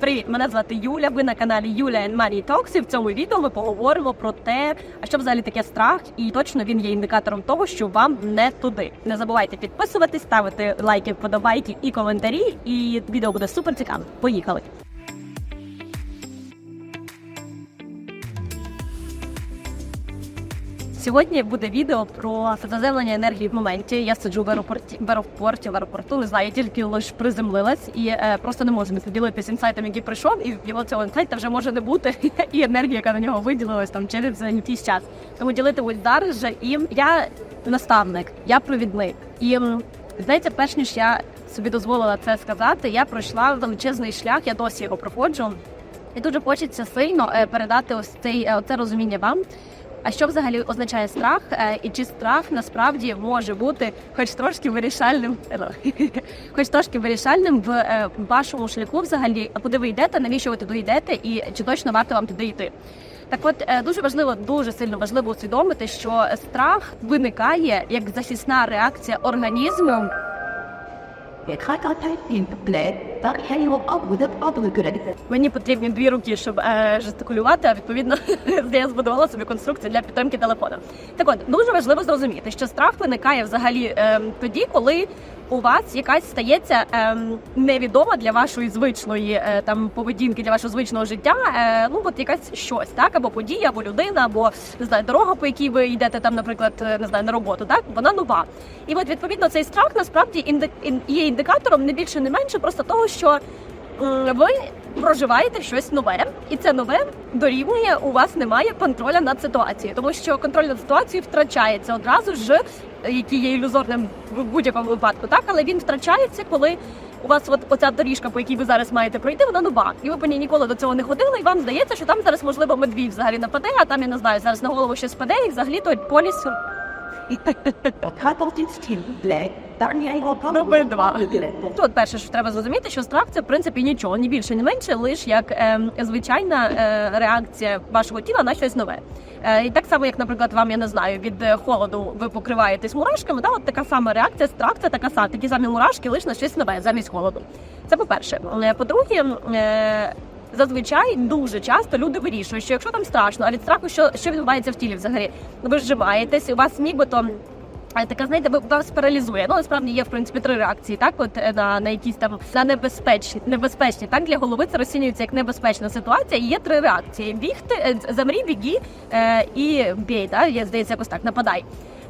Привіт, мене звати Юля. Ви на каналі Юля and Money Talks. І в цьому відео ми поговоримо про те, а що взагалі таке страх, і точно він є індикатором того, що вам не туди. Не забувайте підписуватись, ставити лайки, вподобайки і коментарі. І відео буде супер цікаве. Поїхали! Сьогодні буде відео про заземлення енергії в моменті. Я сиджу в аеропорті в аеропорті, в аеропорту, не знаю, я тільки лише приземлилась і е, просто не можу не поділитися інсайтом, який прийшов, і його цього інсайта вже може не бути, і енергія, яка на нього виділилась там через якийсь час. Тому ділитимусь зараз же. І я наставник, я провідник. І знаєте, перш ніж я собі дозволила це сказати, я пройшла величезний шлях, я досі його проходжу. І дуже хочеться сильно е, передати ось цей е, оце розуміння вам. А що взагалі означає страх? Е, І чи страх насправді може бути хоч трошки вирішальним, хоч трошки вирішальним в е, вашому шляху, взагалі, куди ви йдете, навіщо ви туди йдете, і чи точно варто вам туди йти? Так, от е, дуже важливо, дуже сильно важливо усвідомити, що страх виникає як захисна реакція організму Мені потрібні дві руки, щоб е, жестикулювати, а відповідно я збудувала собі конструкцію для підтримки телефона. Так от дуже важливо зрозуміти, що страх виникає взагалі е, тоді, коли у вас якась стається е, невідома для вашої звичної е, там поведінки, для вашого звичного життя. Е, ну от якась щось, так або подія, або людина, або не знаю, дорога, по якій ви йдете там, наприклад, е, не знаю, на роботу. Так вона нова. І от відповідно цей страх насправді інди- ін- є індикатором не більше, не менше, просто того, що ви проживаєте щось нове, і це нове дорівнює. У вас немає контроля над ситуацією, тому що контроль над ситуацією втрачається одразу ж, який є ілюзорним в будь-якому випадку, так але він втрачається, коли. У вас от оця доріжка, по якій ви зараз маєте пройти, вона нова, і ви по ній ніколи до цього не ходили. І вам здається, що там зараз можливо медвій взагалі нападе, а там я не знаю, зараз на голову щось спаде, і взагалі то поліс. Тут перше, що треба зрозуміти, що страх це в принципі нічого, ні більше, ні менше, лише як е, звичайна е, реакція вашого тіла на щось нове. Е, і так само, як, наприклад, вам я не знаю, від е, холоду ви покриваєтесь мурашками, да, от така сама реакція, страх це така сама, такі самі мурашки, лише на щось нове замість холоду. Це по-перше. Е, По-друге, е, Зазвичай дуже часто люди вирішують, що якщо там страшно, а від страху що, що відбувається в тілі взагалі? Ви зжимаєтесь, у вас нібито а така, знаєте, вас паралізує. Ну насправді є в принципі три реакції. Так, от е, на, на якісь там на небезпечні, небезпечні. Так для голови це розцінюється як небезпечна ситуація. І є три реакції: бігти, е, замрій, біги е, і бій. Так, я здається, якось так нападай.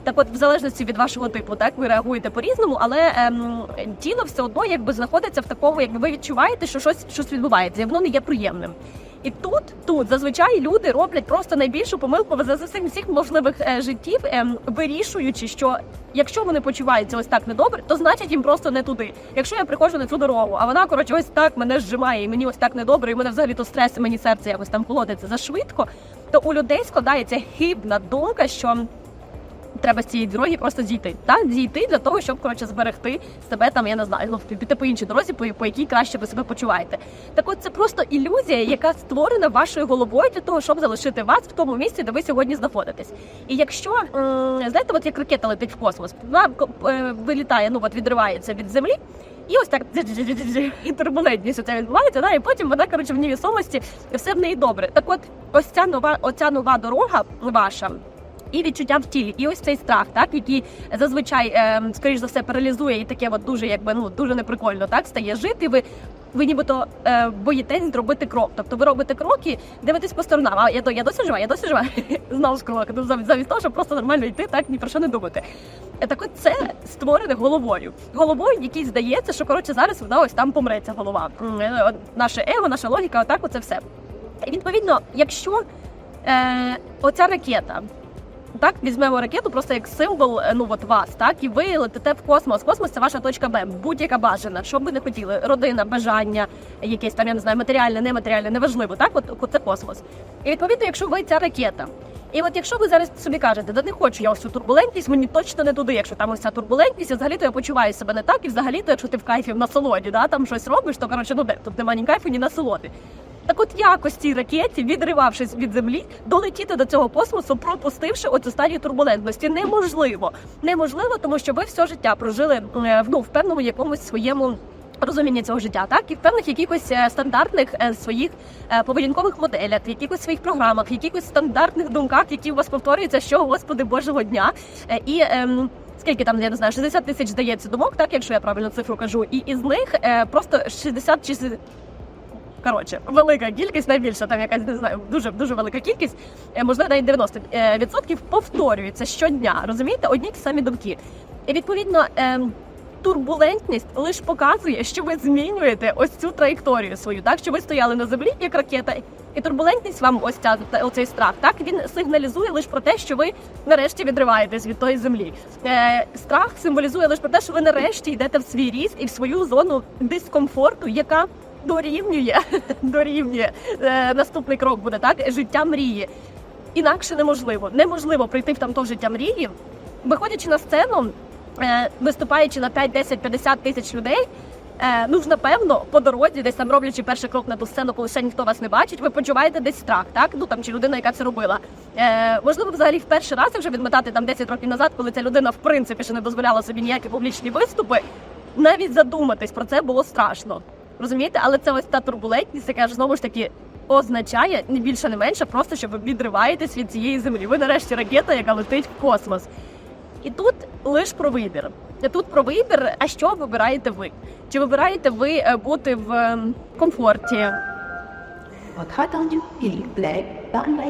Так, от, в залежності від вашого типу, так ви реагуєте по-різному, але ем, тіло все одно якби знаходиться в такому, якби ви відчуваєте, що щось щось відбувається, і воно не є приємним. І тут, тут зазвичай люди роблять просто найбільшу помилку за всіх всіх можливих е, життів, ем, вирішуючи, що якщо вони почуваються ось так недобре, то значить їм просто не туди. Якщо я приходжу на цю дорогу, а вона коротше ось так мене зжимає, і мені ось так недобре, і мене взагалі то стрес, і мені серце якось там колотиться за швидко, то у людей складається хибна думка, що треба з цієї дороги просто зійти. Так, зійти для того, щоб коротше зберегти себе там, я не знаю, ну піти по іншій дорозі, по, по якій краще ви себе почуваєте. Так, от це просто ілюзія, яка створена вашою головою для того, щоб залишити вас в тому місці, де ви сьогодні знаходитесь. І якщо м, знаєте, от як ракета летить в космос, вона е, вилітає, ну от відривається від землі. І ось так і турбулентність оця відбувається, да, і потім вона коротше в невісомості все в неї добре. Так, от ось ця нова, оця нова дорога ваша і відчуття в тілі, і ось цей страх, так який зазвичай, е, скоріш за все, паралізує і таке, от дуже якби ну дуже неприкольно, так стає жити. Ви ви нібито е, боїтесь зробити крок. Тобто ви робите кроки, дивитесь по сторонам. А я то я досі жива, я досі жива. Знову ж крок. Ну, замість замість того, щоб просто нормально йти, так ні про що не думати. Е, Так от це створене головою. Головою, якій здається, що коротше зараз вона ось там помреться голова. Е, Наше его, наша логіка, отак оце все. І відповідно, якщо е, оця ракета. Так, візьмемо ракету просто як символ е, ну от вас, так і ви летите в космос. Космос це ваша точка Б, будь-яка бажана. Що б ви не хотіли, родина, бажання, якесь там я не знаю, матеріальне, нематеріальне, неважливо. Так, от, це космос. І відповідно, якщо ви ця ракета. І от якщо ви зараз собі кажете, да не хочу я ось цю турбулентність, мені точно не туди, якщо там ось ця турбулентність, і взагалі то я почуваю себе не так, і взагалі то, якщо ти в кайфі в насолоді, да, там щось робиш, то коротше, ну де тут немає ні кайфу, ні насолоди. Так от якось цій ракеті, відривавшись від землі, долетіти до цього космосу, пропустивши оцю стадію турбулентності, неможливо. Неможливо, тому що ви все життя прожили е, ну, в певному якомусь своєму розуміння цього життя, так і в певних якихось е, стандартних е, своїх поведінкових моделях, якихось своїх програмах, якихось стандартних думках, які у вас повторюються, що господи божого дня. І ем, скільки там я не знаю, 60 тисяч здається думок, так якщо я правильно цифру кажу, і із них е, просто 60 чи Коротше, велика кількість, найбільша там якась не знаю, дуже дуже велика кількість, е, можливо, навіть 90% е, повторюється щодня. Розумієте, одні ті самі думки. І відповідно. ем, Турбулентність лише показує, що ви змінюєте ось цю траєкторію свою, так що ви стояли на землі як ракета, і турбулентність вам ось ця оцей страх. Так він сигналізує лише про те, що ви нарешті відриваєтесь від тої землі. Е, страх символізує лише про те, що ви нарешті йдете в свій ріст і в свою зону дискомфорту, яка дорівнює дорівнює е, наступний крок буде так життя мрії. Інакше неможливо. Неможливо прийти в там то життя мрії, виходячи на сцену, е, виступаючи на 5, 10, 50 тисяч людей. Е, ну ж напевно, по дорозі, десь там роблячи перший крок на ту сцену, коли ще ніхто вас не бачить, ви почуваєте десь страх, так? Ну там чи людина, яка це робила. Е, можливо, взагалі в перший раз, якщо відмотати там 10 років назад, коли ця людина в принципі ще не дозволяла собі ніякі публічні виступи, навіть задуматись про це було страшно. Розумієте, але це ось та турбулентність, яка ж знову ж таки означає не більше, не менше, просто що ви відриваєтесь від цієї землі. Ви нарешті ракета, яка летить в космос. І тут лише про вибір. Тут про вибір, а що вибираєте ви? Чи вибираєте ви е, бути в ем, комфорті? Il plaît, parlez.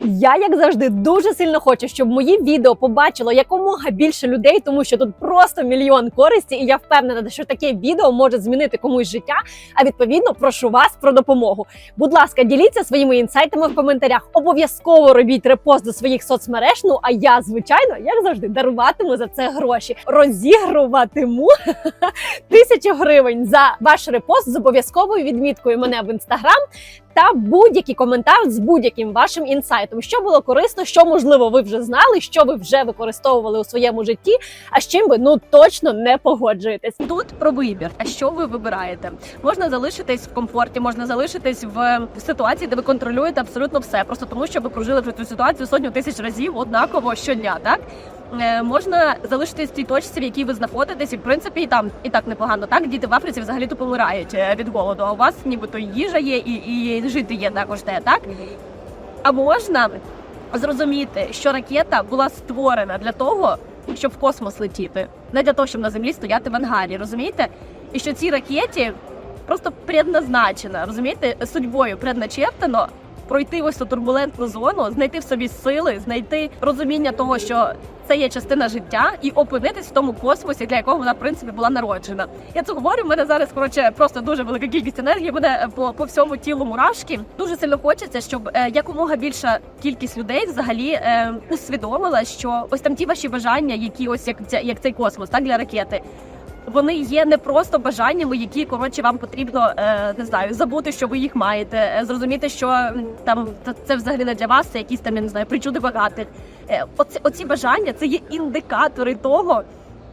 Я, як завжди, дуже сильно хочу, щоб мої відео побачило якомога більше людей, тому що тут просто мільйон користі, і я впевнена, що таке відео може змінити комусь життя. А відповідно, прошу вас про допомогу. Будь ласка, діліться своїми інсайтами в коментарях. Обов'язково робіть репост до своїх соцмереж. Ну а я, звичайно, як завжди, даруватиму за це гроші. Розігруватиму тисячу гривень за ваш репост з обов'язковою відміткою мене в інстаграм та будь-який коментар з будь-яким вашим інсайтом, що було корисно, що можливо ви вже знали, що ви вже використовували у своєму житті, а з чим ви ну точно не погоджуєтесь. Тут про вибір. А що ви вибираєте? Можна залишитись в комфорті, можна залишитись в ситуації, де ви контролюєте абсолютно все, просто тому що ви прожили вже цю ситуацію сотню тисяч разів однаково щодня, так? Е, можна залишитись в тій точці, в якій ви знаходитесь, і в принципі і там і так непогано. Так діти в Африці взагалі то помирають е, від голоду. А у вас нібито їжа є і, і жити є також те, так? А можна зрозуміти, що ракета була створена для того, щоб в космос летіти, не для того, щоб на землі стояти в ангарі, розумієте? І що цій ракеті просто предназначена, розумієте, судьбою предначертано пройти ось цю турбулентну зону, знайти в собі сили, знайти розуміння того, що це є частина життя, і опинитись в тому космосі, для якого вона в принципі була народжена. Я це говорю. в мене зараз коротше просто дуже велика кількість енергії буде е, по, по всьому тілу мурашки. Дуже сильно хочеться, щоб е, якомога більша кількість людей взагалі е, усвідомила, що ось там ті ваші бажання, які ось як як цей космос, так для ракети. Вони є не просто бажаннями, які коротше вам потрібно е, не знаю, забути, що ви їх маєте, е, зрозуміти, що там та- це взагалі не для вас, це якісь там я не знаю, причуди багатих. Е, оці, оці бажання це є індикатори того.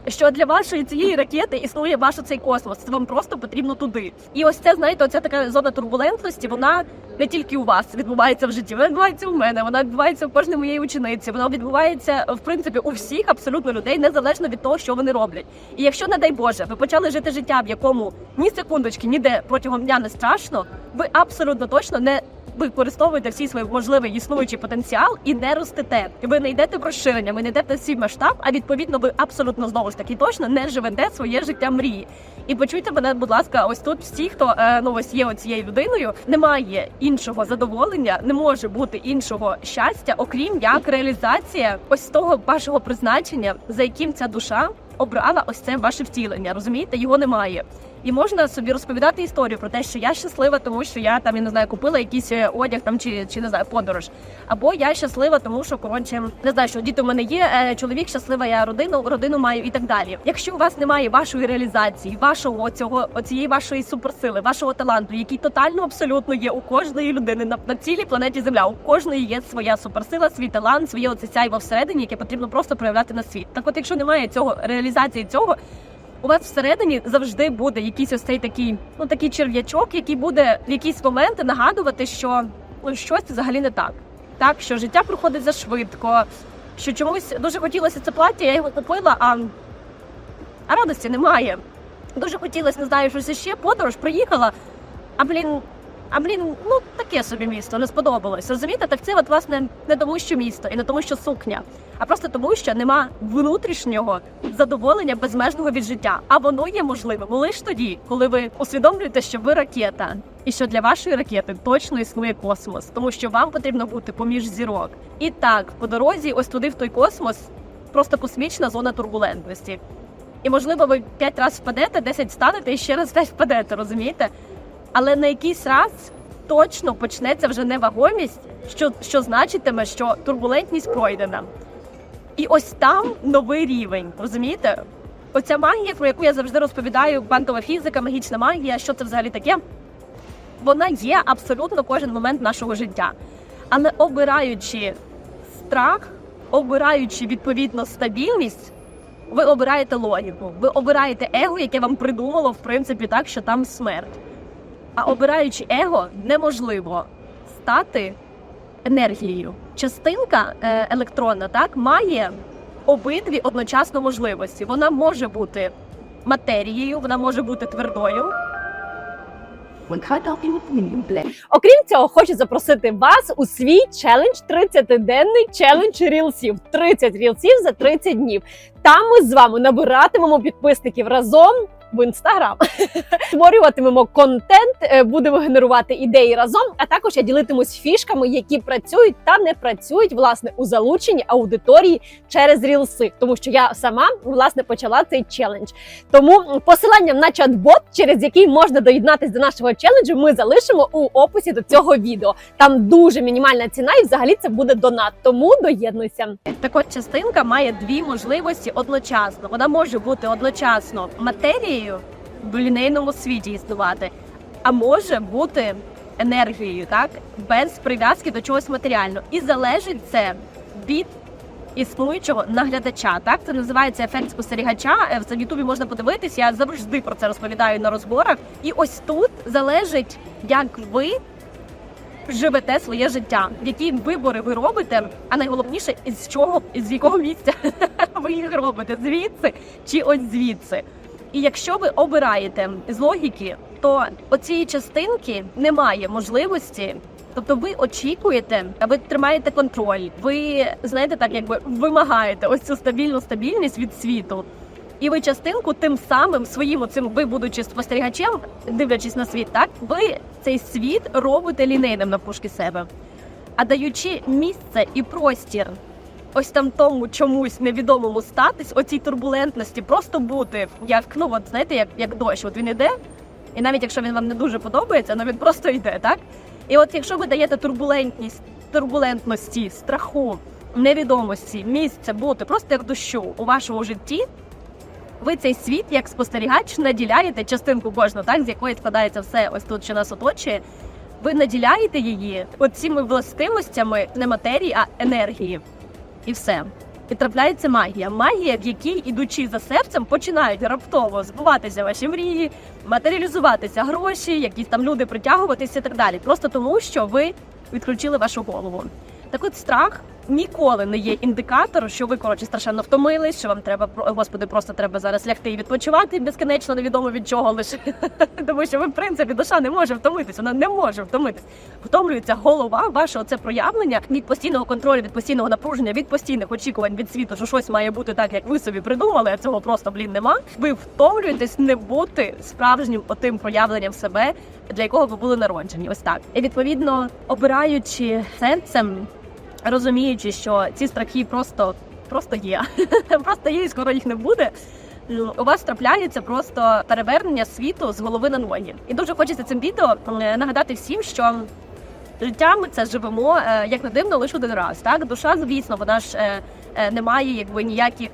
Що для вашої цієї ракети існує ваш цей космос, це вам просто потрібно туди. І ось це знаєте, оця така зона турбулентності. Вона не тільки у вас відбувається в житті, вона відбувається у мене, вона відбувається у кожної моєї учениці. Вона відбувається в принципі у всіх абсолютно людей, незалежно від того, що вони роблять. І якщо, не дай Боже, ви почали жити життя, в якому ні секундочки, ніде протягом дня не страшно, ви абсолютно точно не використовуєте всі свій можливий існуючий потенціал і не ростете. Ви не йдете в розширення, ви не йдете в свій масштаб, а відповідно ви абсолютно знову ж таки точно не живете своє життя мрії. І почуйте мене, будь ласка, ось тут всі, хто е, ну ось є оцією людиною, немає іншого задоволення, не може бути іншого щастя, окрім як реалізація ось того вашого призначення, за яким ця душа обрала ось це ваше втілення. Розумієте, його немає. І можна собі розповідати історію про те, що я щаслива, тому що я там я не знаю, купила якийсь е, одяг там чи, чи не знаю, подорож. Або я щаслива, тому що коротше не знаю, що діти в мене є, е, чоловік щаслива, я родину, родину маю і так далі. Якщо у вас немає вашої реалізації, вашого цього оцієї вашої суперсили, вашого таланту, який тотально абсолютно є у кожної людини на, на цілій планеті Земля, у кожної є своя суперсила, свій талант, своє оце сяйво всередині, яке потрібно просто проявляти на світ. Так, от, якщо немає цього реалізації цього. У вас всередині завжди буде якийсь ось цей такий, ну такий черв'ячок, який буде в якісь моменти нагадувати, що ну щось взагалі не так. Так, що життя проходить зашвидко, що чомусь дуже хотілося це плаття, я його купила, а, а радості немає. Дуже хотілося, не знаю, щось ще, подорож, приїхала, а блін. А блін, ну таке собі місто не сподобалось. Розумієте, так це от власне не тому, що місто і не тому, що сукня, а просто тому, що нема внутрішнього задоволення безмежного від життя. А воно є можливим лише тоді, коли ви усвідомлюєте, що ви ракета, і що для вашої ракети точно існує космос, тому що вам потрібно бути поміж зірок. І так, по дорозі, ось туди в той космос, просто космічна зона турбулентності. І можливо, ви п'ять разів впадете, 10 станете і ще раз п'ять впадете, розумієте? Але на якийсь раз точно почнеться вже невагомість, що, що значитиме, що турбулентність пройдена. І ось там новий рівень, розумієте? Оця магія, про яку я завжди розповідаю, квантова фізика, магічна магія, що це взагалі таке? Вона є абсолютно кожен момент нашого життя. Але обираючи страх, обираючи відповідно стабільність, ви обираєте логіку, ви обираєте его, яке вам придумало, в принципі, так, що там смерть. А обираючи его, неможливо стати енергією. Частинка е, електронна так має обидві одночасно можливості. Вона може бути матерією, вона може бути твердою. Окрім цього, хочу запросити вас у свій челендж 30-денний челендж рілсів. 30 рілсів за 30 днів. Там ми з вами набиратимемо підписників разом. В інстаграм створюватимемо контент, е, будемо генерувати ідеї разом. А також я ділитимусь фішками, які працюють та не працюють власне у залученні аудиторії через рілси, тому що я сама власне почала цей челендж. Тому посилання на чат-бот, через який можна доєднатися до нашого челенджу, ми залишимо у описі до цього відео. Там дуже мінімальна ціна, і взагалі це буде донат. Тому доєднуйся. Так от частинка має дві можливості одночасно. Вона може бути одночасно матерією в лінейному світі існувати, а може бути енергією, так без прив'язки до чогось матеріального. І залежить це від існуючого наглядача. Так це називається ефект спостерігача. Е, В Ютубі можна подивитись. Я завжди про це розповідаю на розборах. І ось тут залежить, як ви живете своє життя, які вибори ви робите, а найголовніше, із чого, з якого місця ви їх робите, звідси чи ось звідси. І якщо ви обираєте з логіки, то оцієї частинки немає можливості. Тобто ви очікуєте, а ви тримаєте контроль. Ви знаєте, так якби вимагаєте ось цю стабільну стабільність від світу. І ви частинку тим самим своїм оцим, ви будучи спостерігачем, дивлячись на світ, так ви цей світ робите лінейним навпушки себе, а даючи місце і простір. Ось там тому чомусь невідомому статись, оцій турбулентності, просто бути як ну от знаєте, як, як дощ. От він іде, і навіть якщо він вам не дуже подобається, ну він просто йде, так? І от якщо ви даєте турбулентність, турбулентності, страху, невідомості, місце бути просто як дощу у вашому житті, ви цей світ як спостерігач наділяєте частинку кожну, так з якої складається все ось тут, що нас оточує. Ви наділяєте її оціми властивостями не матерії, а енергії. І все. І трапляється магія. Магія, в якій, ідучи за серцем, починають раптово збуватися ваші мрії, матеріалізуватися гроші, якісь там люди притягуватися і так далі. Просто тому, що ви відключили вашу голову. Так от страх ніколи не є індикатор, що ви коротше страшенно втомились, що вам треба господи, просто треба зараз лягти і відпочивати безконечно, невідомо від чого лише тому, що ви в принципі душа не може втомитись, вона не може втомитись. Втомлюється голова, ваше оце проявлення від постійного контролю, від постійного напруження, від постійних очікувань від світу, що щось має бути так, як ви собі придумали. А цього просто блін нема. Ви втомлюєтесь не бути справжнім отим проявленням себе, для якого ви були народжені. Ось так. І відповідно обираючи серцем розуміючи, що ці страхи просто, просто є, просто є, і скоро їх не буде. У вас трапляється просто перевернення світу з голови на ноги. І дуже хочеться цим відео е, нагадати всім, що життя ми це живемо е, як не дивно лише один раз. Так, душа, звісно, вона ж е, не має якби ніяких.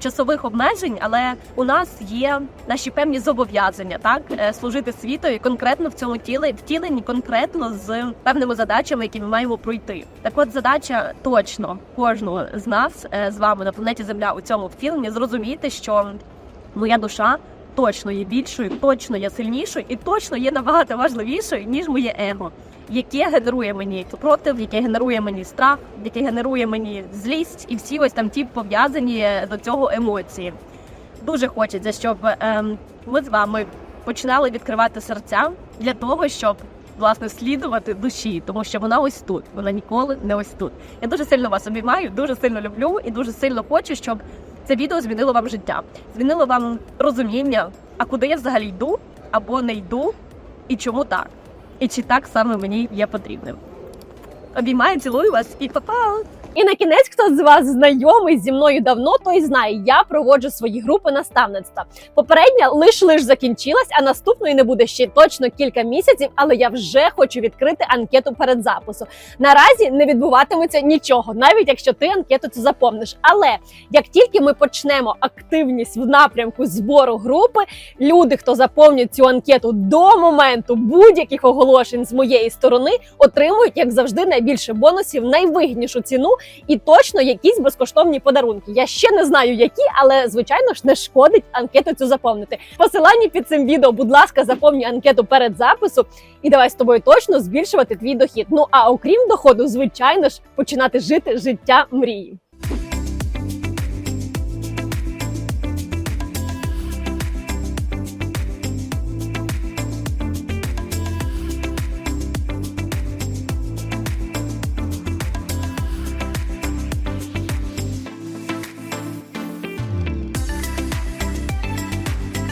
Часових обмежень, але у нас є наші певні зобов'язання, так е, служити світові конкретно в цьому тілі, втілені конкретно з певними задачами, які ми маємо пройти. Так, от задача точно кожного з нас е, з вами на планеті Земля у цьому втіленні зрозуміти, що моя душа точно є більшою, точно є сильнішою і точно є набагато важливішою ніж моє его, яке генерує мені супротив, яке генерує мені страх, яке генерує мені злість і всі ось там ті пов'язані до цього емоції. дуже хочеться, щоб ем, ми з вами починали відкривати серця для того, щоб власне слідувати душі, тому що вона ось тут, вона ніколи не ось тут. Я дуже сильно вас обіймаю, дуже сильно люблю і дуже сильно хочу, щоб це відео змінило вам життя, змінило вам розуміння, а куди я взагалі йду або не йду, і чому так, і чи так саме мені є потрібним. Обіймаю, цілую вас і па-па! І на кінець, хто з вас знайомий зі мною давно, той знає, я проводжу свої групи наставництва. Попередня лиш лиш закінчилась, а наступної не буде ще точно кілька місяців. Але я вже хочу відкрити анкету перед запису. Наразі не відбуватиметься нічого, навіть якщо ти анкету цю заповниш. Але як тільки ми почнемо активність в напрямку збору групи, люди, хто заповнюють цю анкету до моменту будь-яких оголошень з моєї сторони, отримують, як завжди, найбільше бонусів, найвигіднішу ціну і точно якісь безкоштовні подарунки. Я ще не знаю, які, але звичайно ж не шкодить анкету цю заповнити. Посилання під цим відео, будь ласка, заповнюй анкету перед запису, і давай з тобою точно збільшувати твій дохід. Ну а окрім доходу, звичайно ж, починати жити життя мрії.